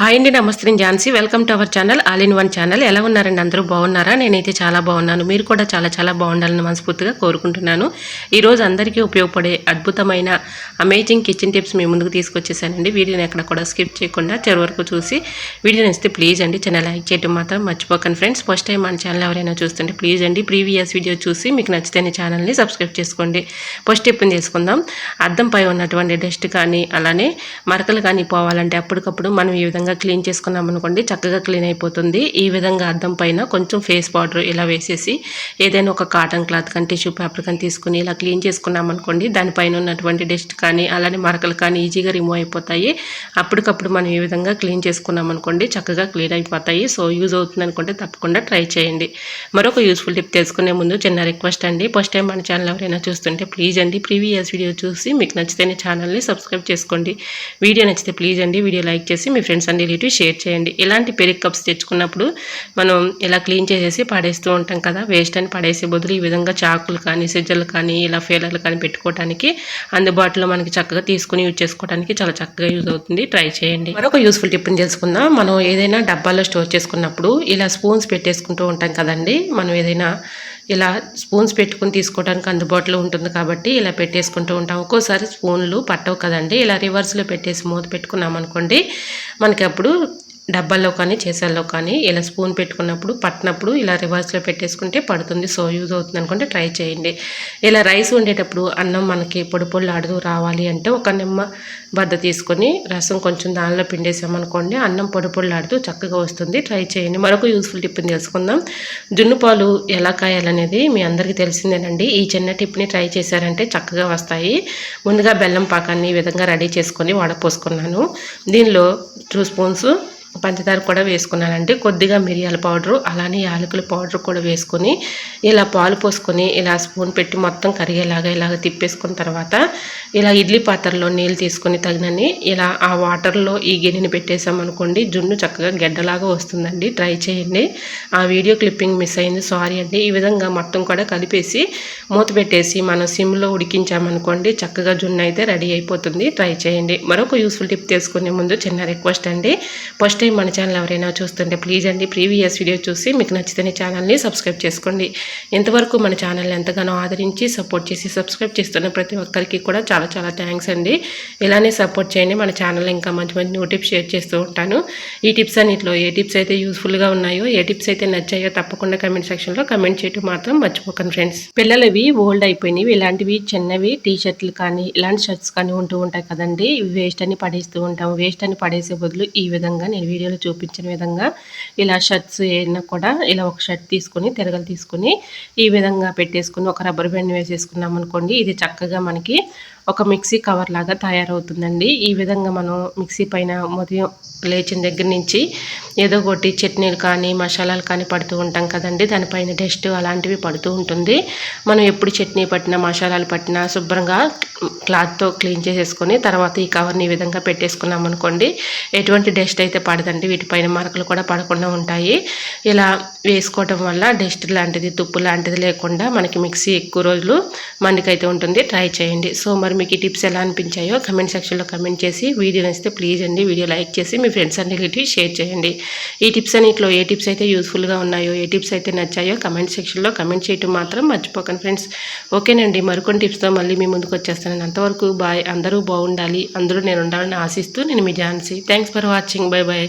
Hi అండి నమస్తే నేను Jhansi. Welcome to our channel all in one channel ఎలా ఉన్నారండి? అందరూ బాగున్నారా? నేనైతే చాలా బాగున్నాను. మీరు కూడా చాలా చాలా బాగుండాలని మనస్ఫూర్తిగా కోరుకుంటున్నాను. ఈరోజు అందరికీ ఉపయోగపడే అద్భుతమైన అమేజింగ్ కిచెన్ టిప్స్ మీ ముందుకు తీసుకొచ్చేసానండి. వీడియోని ఎక్కడ కూడా స్కిప్ చేయకుండా చివరి వరకు చూసి వీడియోని ఇస్తే ప్లీజ్ అండి ఛానల్ లైక్ చేయడం మాత్రం మర్చిపోకండి ఫ్రెండ్స్ ఫస్ట్ టైం మన ఛానల్ ఎవరైనా చూస్తుంటే ప్లీజ్ అండి ప్రీవియస్ వీడియో చూసి మీకు నచ్చితే ఛానల్ని సబ్స్క్రైబ్ చేసుకోండి. ఫస్ట్ టిప్ని చేసుకుందాం. అద్దంపై ఉన్నటువంటి డస్ట్ కానీ అలానే మరకలు కానీ పోవాలంటే అప్పటికప్పుడు మనం ఈ విధంగా క్లీన్ చేసుకున్నాం అనుకోండి చక్కగా క్లీన్ అయిపోతుంది. ఈ విధంగా అద్దం పైన కొంచెం ఫేస్ పౌడర్ ఇలా వేసేసి ఏదైనా ఒక కాటన్ క్లాత్ కానీ టిష్యూ పేపర్ కానీ తీసుకుని ఇలా క్లీన్ చేసుకున్నాం అనుకోండి దానిపైన ఉన్నటువంటి డస్ట్ కానీ అలానే మరకలు కానీ ఈజీగా రిమూవ్ అయిపోతాయి. అప్పటికప్పుడు మనం ఈ విధంగా క్లీన్ చేసుకున్నాం అనుకోండి చక్కగా క్లీన్ అయిపోతాయి. సో యూజ్ అవుతుంది అనుకుంటే తప్పకుండా ట్రై చేయండి. మరొక యూస్ఫుల్ టిప్ తెలుసుకునే ముందు చిన్న రిక్వెస్ట్ అండి. ఫస్ట్ టైం మన ఛానల్ ఎవరైనా చూస్తుంటే ప్లీజ్ అండి ప్రీవియస్ వీడియో చూసి మీకు నచ్చితేనే ఛానల్ని సబ్స్క్రైబ్ చేసుకోండి. వీడియో నచ్చితే ప్లీజ్ అండి వీడియో లైక్ చేసి మీ ఫ్రెండ్స్ అండ్ రిలేటివ్ షేర్ చేయండి. ఇలాంటి పెరిగ్ కప్స్ తెచ్చుకున్నప్పుడు మనం ఇలా క్లీన్ చేసేసి పడేస్తూ ఉంటాం కదా వేస్ట్ అని పడేసే బదులు ఈ విధంగా చాకులు కానీ సిజ్జలు కానీ ఇలా ఫేలర్లు కానీ పెట్టుకోవడానికి అందుబాటులో మనకి చక్కగా తీసుకుని యూజ్ చేసుకోవడానికి చాలా చక్కగా యూజ్ అవుతుంది. ట్రై చేయండి. మరొక యూస్ఫుల్ టిప్ని తెలుసుకుందాం. మనం ఏదైనా డబ్బాలో స్టోర్ చేసుకున్నప్పుడు ఇలా స్పూన్స్ పెట్టేసుకుంటూ ఉంటాం కదండి. మనం ఏదైనా ఇలా స్పూన్స్ పెట్టుకుని తీసుకోవడానికి అందుబాటులో ఉంటుంది కాబట్టి ఇలా పెట్టేసుకుంటూ ఉంటాం. ఒక్కోసారి స్పూన్లు పట్టవు కదండి. ఇలా రివర్స్లో పెట్టేసి మూత పెట్టుకున్నాం అనుకోండి మనకి అప్పుడు డబ్బాల్లో కానీ చేసాల్లో కానీ ఇలా స్పూన్ పెట్టుకున్నప్పుడు పట్టినప్పుడు ఇలా రివర్స్లో పెట్టేసుకుంటే పడుతుంది. సో యూజ్ అవుతుంది అనుకుంటే ట్రై చేయండి. ఇలా రైస్ వండేటప్పుడు అన్నం మనకి పొడి పొడి ఆడుతూ రావాలి అంటే ఒక నిమ్మ బద్ద తీసుకొని రసం కొంచెం దానిలో పిండేసామనుకోండి అన్నం పొడి పొడి ఆడుతూ చక్కగా వస్తుంది. ట్రై చేయండి. మరొక యూస్ఫుల్ టిప్ని తెలుసుకుందాం. జున్ను పాలు ఎలా కాయాలనేది మీ అందరికీ తెలిసిందేనండి. ఈ చిన్న టిప్ని ట్రై చేశారంటే చక్కగా వస్తాయి. ముందుగా బెల్లం పాకాన్ని ఈ విధంగా రెడీ చేసుకొని వడపోసుకున్నాను. దీనిలో టూ స్పూన్స్ పంచదార కూడా వేసుకున్నానండి. కొద్దిగా మిరియాల పౌడరు అలానే యాలకుల పౌడర్ కూడా వేసుకొని ఇలా పాలు పోసుకొని ఇలా స్పూన్ పెట్టి మొత్తం కరిగేలాగా ఇలాగ తిప్పేసుకున్న తర్వాత ఇలా ఇడ్లీ పాత్రలో నీళ్ళు తీసుకొని తగినని ఇలా ఆ వాటర్లో ఈ గిన్నెని పెట్టేసామనుకోండి జున్ను చక్కగా గెడ్డలాగా వస్తుందండి. ట్రై చేయండి. ఆ వీడియో క్లిప్పింగ్ మిస్ అయింది. సారీ అండి. ఈ విధంగా మొత్తం కూడా కలిపేసి మూత పెట్టేసి మనం సిమ్లో ఉడికించామనుకోండి చక్కగా జున్ను అయితే రెడీ అయిపోతుంది. ట్రై చేయండి. మరొక యూస్ఫుల్ టిప్ తీసుకునే ముందు చిన్న రిక్వెస్ట్ అండి. ఫస్ట్ టైం మన ఛానల్ ఎవరైనా చూస్తుంటే ప్లీజ్ అండి ప్రీవియస్ వీడియో చూసి మీకు నచ్చితే ఛానల్ని సబ్స్క్రైబ్ చేసుకోండి. ఇంతవరకు మన ఛానల్ ఎంతగానో ఆదరించి సపోర్ట్ చేసి సబ్స్క్రైబ్ చేస్తున్న ప్రతి ఒక్కరికి కూడా చాలా చాలా థ్యాంక్స్ అండి. ఇలానే సపోర్ట్ చేయండి మన ఛానల్ ఇంకా మంచి మంచి న్యూ టిప్స్ షేర్ చేస్తూ ఉంటాను. ఈ టిప్స్ అన్నింటిలో ఏ టిప్స్ అయితే యూస్ఫుల్గా ఉన్నాయో ఏ టిప్స్ అయితే నచ్చాయో తప్పకుండా కమెంట్ సెక్షన్లో కమెంట్ చేయడం మాత్రం మర్చిపోకండి ఫ్రెండ్స్ పిల్లలవి ఓల్డ్ అయిపోయినవి ఇలాంటివి చిన్నవి టీ షర్ట్లు కానీ ఇలాంటి షర్ట్స్ కానీ ఉంటూ ఉంటాయి కదండి. వేస్ట్ అని పడేస్తూ ఉంటాం వేస్ట్ అని పడేసే బదులు ఈ విధంగా నేను వీడియోలో చూపించిన విధంగా ఇలా షర్ట్స్ ఏదైనా కూడా ఇలా ఒక షర్ట్ తీసుకొని తిరగలు తీసుకొని ఈ విధంగా పెట్టేసుకుని ఒక రబ్బర్ బ్యాండ్ వేసేసుకున్నాం అనుకోండి ఇది చక్కగా మనకి ఒక మిక్సీ కవర్ లాగా తయారవుతుందండి. ఈ విధంగా మనం మిక్సీ పైన ఉదయం లేచిన దగ్గర నుంచి ఏదో ఒకటి చట్నీలు కానీ మసాలాలు కానీ పడుతూ ఉంటాం కదండి. దానిపైన డస్ట్ అలాంటివి పడుతూ ఉంటుంది. మనం ఎప్పుడు చట్నీ పట్టినా మసాలాలు పట్టినా శుభ్రంగా క్లాత్తో క్లీన్ చేసేసుకొని తర్వాత ఈ కవర్ని ఈ విధంగా పెట్టేసుకున్నాం అనుకోండి ఎటువంటి డస్ట్ అయితే పడదండి. వీటిపైన మరకలు కూడా పడకుండా ఉంటాయి. ఇలా వేసుకోవటం వల్ల డస్ట్ లాంటిది తుప్పు లాంటిది లేకుండా మనకి మిక్సీ ఎక్కువ రోజులు మనకైతే ఉంటుంది. ట్రై చేయండి. సో మరి మీకు ఈ టిప్స్ ఎలా అనిపించాయో కమెంట్ సెక్షన్లో కమెంట్ చేసి వీడియో నచ్చితే ప్లీజ్ అండి వీడియో లైక్ చేసి మీ ఫ్రెండ్స్ అండ్ రిలేటివ్ షేర్ చేయండి. ఈ టిప్స్ అన్నింటిలో ఏ టిప్స్ అయితే యూస్ఫుల్గా ఉన్నాయో ఏ టిప్స్ అయితే నచ్చాయో కమెంట్ సెక్షన్లో కమెంట్ చేయటం మాత్రం మర్చిపోకండి ఫ్రెండ్స్. ఓకేనండి మరికొన్ని టిప్స్తో మళ్ళీ మీ ముందుకు వచ్చేస్తాను అంతవరకు బాయ్ అందరూ బాగుండాలి అందరూ నేను ఉండాలని ఆశిస్తూ నేను మీ Jhansi. Thanks for watching. Bye bye